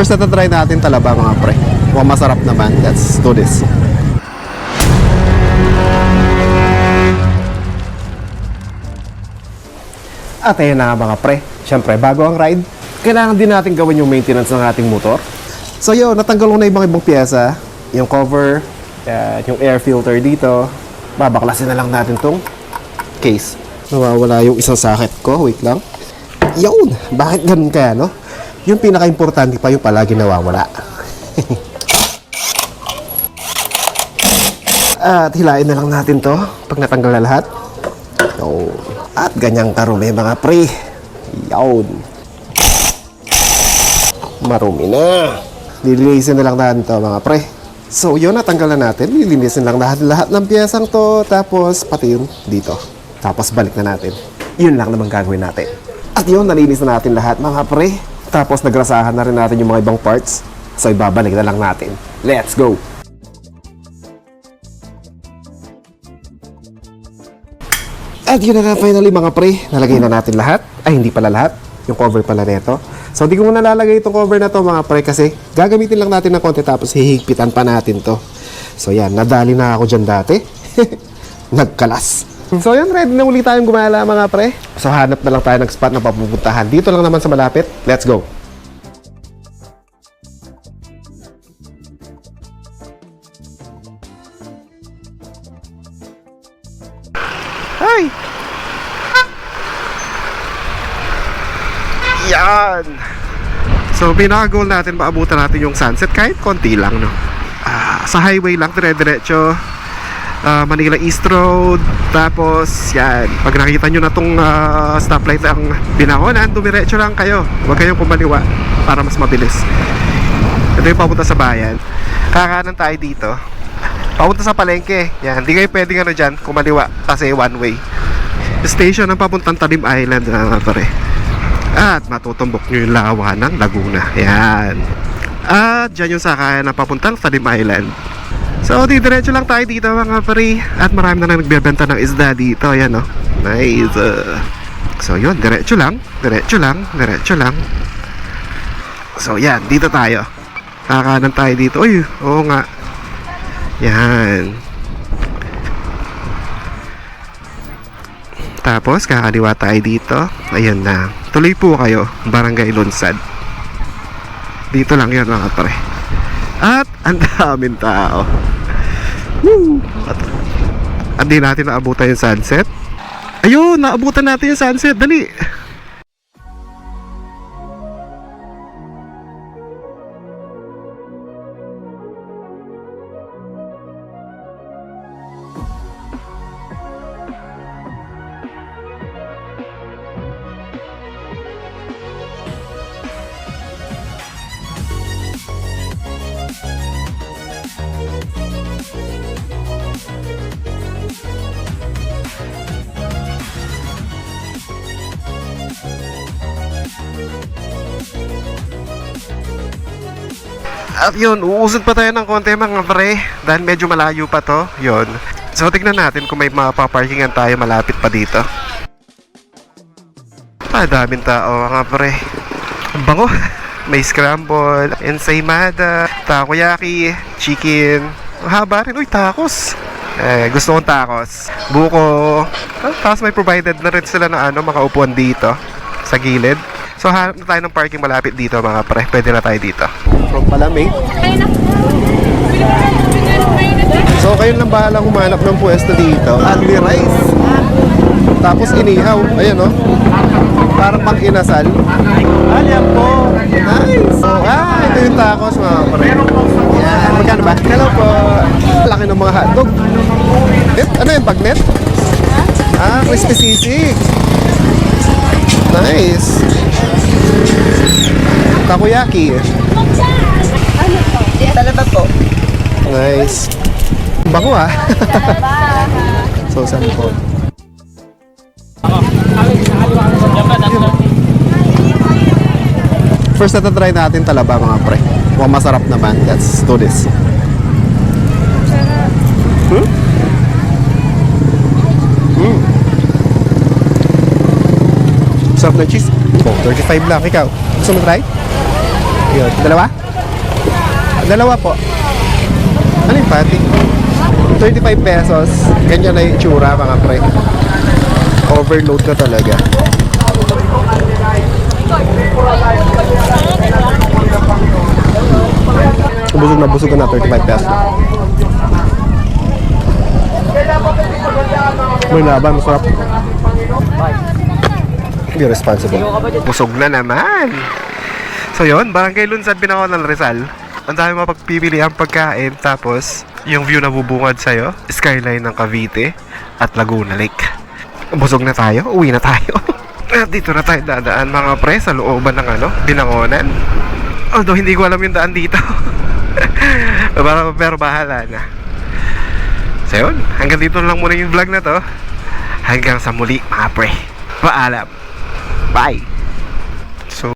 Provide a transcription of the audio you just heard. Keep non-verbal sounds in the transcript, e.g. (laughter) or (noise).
First na try natin talaba mga pre. Mukhang masarap naman. Let's do this. At ayun na nga mga pre. Siyempre, bago ang ride, kailangan din natin gawin yung maintenance ng ating motor. So yun, natanggal ko na ibang ibang pyesa. Yung cover, yan, yung air filter dito. Babaklasin na lang natin tong case. Nawawala yung isang socket ko. Wait lang. Yun! Bakit ganun kaya, no? Yung pinaka-importante pa yung palagi nawawala. At hilain na lang natin to pag natanggal na lahat. Yun. At ganyang karumi mga pre. Yun. Marumi na. Lilinisin na lang natin to mga pre. So yun, natanggal na natin. Lilinisin lang natin lahat ng piyesang to. Tapos pati yung dito. Tapos balik na natin. Yun lang naman gagawin natin. At yun, nalinis na natin lahat mga pre. Tapos nagrasahan na rin natin yung mga ibang parts. So ibabalik na lang natin. Let's go! At yun na nga finally mga pre, nalagay na natin lahat. Ay, hindi pala lahat. Yung cover pala nito. So, di ko muna lalagay itong cover na to mga pre kasi gagamitin lang natin ng konti tapos hihigpitan pa natin to. So, yan. Nadali na ako dyan dati. (laughs) Nagkalas. So, yan. Ready na ulit tayong gumala mga pre. So, hanap na lang tayo ng spot na papupuntahan. Dito lang naman sa malapit. Let's go. Hi! Yan! So, pinaka-goal natin, maabutan natin yung sunset kahit konti lang, no? Ah, sa highway lang, dire-diretso. Ah, Manila East Road. Tapos, yan. Pag nakita nyo na tong ah, stoplight ang binahonan, dumiretso lang kayo. Huwag kayong kumaliwa para mas mabilis. Ito yung papunta sa bayan. Kakanan tayo dito. Papunta sa palengke. Yan, hindi kayo pwedeng ano dyan, kumaliwa kasi one way. Station ng papuntang Talim Island na nga pare. At matutumbok nyo yung lawa ng Laguna. Yan. At dyan yung sakayan ng papuntang Talim Island. So, didiretso lang tayo dito mga pare. At marami na nang nagbebenta ng isda dito. Ayan, oh. Nice. uh. So, yun. Diretso lang. Diretso lang. Diretso lang. So, yan. Dito tayo. Kakanan tayo dito. Uy, oo nga. Yan. Tapos, kakaliwa tayo dito. Ayan na. Tuloy po kayo. Barangay Lunsad. Dito lang yun mga pare. At, ang daming tao. Woo! At, at di natin naabutan yung sunset. Ayun, naabutan natin yung sunset. Dali. At yun, uusad pa tayo ng konti mga pre dahil medyo malayo pa to. Yun. So tignan natin kung may mapaparkingan tayo malapit pa dito. Ah, daming tao mga pre. Ang bango. (laughs) May scramble, ensaymada, takoyaki, chicken. Haba rin. Uy, tacos. Eh, gusto kong tacos. Buko. Ah, tapos may provided na rin sila ng ano, mga upuan dito sa gilid. So, hanap na tayo ng parking malapit dito mga pre. Pwede na tayo dito. From Palamig. So, kayo lang bahala humanap ng pwesto dito. Only rice. Tapos inihaw. Ayan, no? Parang pang inasal. Ayan po. Nice. So, ah, ito yung tacos, mga pre. Yan. Magkano ba? Hello po. Laki ng mga hotdog. Net? Ano yung pagnet? Ah, crispy sisig. Nice. Takoyaki. Talaga po. Nice. Bango ah. (laughs) so, saan po? First na try natin talaba mga pre. Mukhang masarap naman. Let's do this. Hmm? Hmm. Sarap ng cheese. Oh, 35 lang. Ikaw, gusto mo try? Yun. Dalawa? Dalawa po. Ano yung patty? 35 pesos. Ganyan na yung itsura mga pre. Overload ka talaga. Busog na busog na 35 pesos. May laban, masarap. Be responsible. Busog na naman. So yun, Barangay Lunsad, ng Rizal. Ang dami mapagpipili ang pagkain. Tapos, yung view na bubungad sa'yo, skyline ng Cavite at Laguna Lake. Busog na tayo, uwi na tayo. (laughs) At dito na tayo dadaan mga pre sa looban ng ano, Binangonan. Although hindi ko alam yung daan dito. (laughs) pero, pero bahala na. So yun, hanggang dito lang muna yung vlog na to. Hanggang sa muli mga pre. Paalam. Bye!